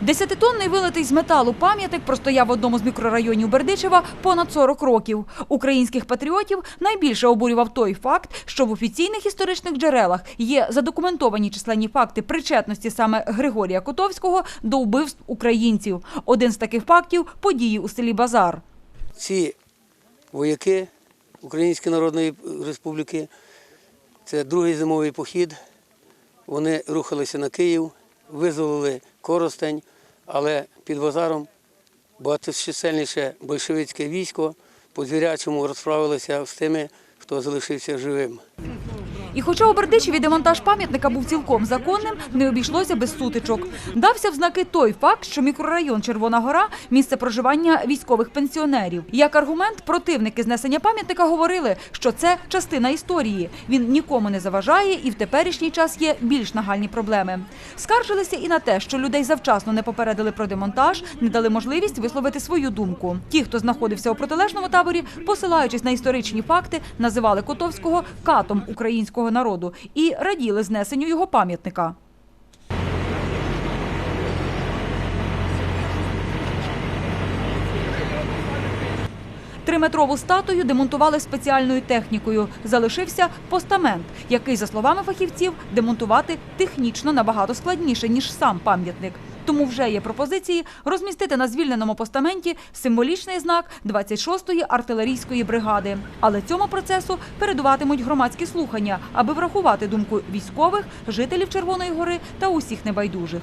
Десятитонний вилитий з металу пам'ятник простояв в одному з мікрорайонів Бердичева понад 40 років. Українських патріотів найбільше обурював той факт, що в офіційних історичних джерелах є задокументовані численні факти причетності саме Григорія Котовського до вбивств українців. Один з таких фактів події у селі Базар. ці вояки Української Народної Республіки, це другий зимовий похід. Вони рухалися на Київ, визволили Коростень, але під базаром багаточисельніше большевицьке військо по звірячому розправилося з тими, хто залишився живим. І хоча у Бердичеві демонтаж пам'ятника був цілком законним, не обійшлося без сутичок. Дався в знаки той факт, що мікрорайон Червона Гора – місце проживання військових пенсіонерів. Як аргумент, противники знесення пам'ятника говорили, що це частина історії. Він нікому не заважає і в теперішній час є більш нагальні проблеми. Скаржилися і на те, що людей завчасно не попередили про демонтаж, не дали можливість висловити свою думку. Ті, хто знаходився у протилежному таборі, посилаючись на історичні факти, називали Котовського катом українського народу і раділи знесенню його пам'ятника. Триметрову статую демонтували спеціальною технікою. Залишився постамент, який, за словами фахівців, демонтувати технічно набагато складніше ніж сам пам'ятник. Тому вже є пропозиції розмістити на звільненому постаменті символічний знак 26-ї артилерійської бригади. Але цьому процесу передуватимуть громадські слухання, аби врахувати думку військових, жителів Червоної гори та усіх небайдужих.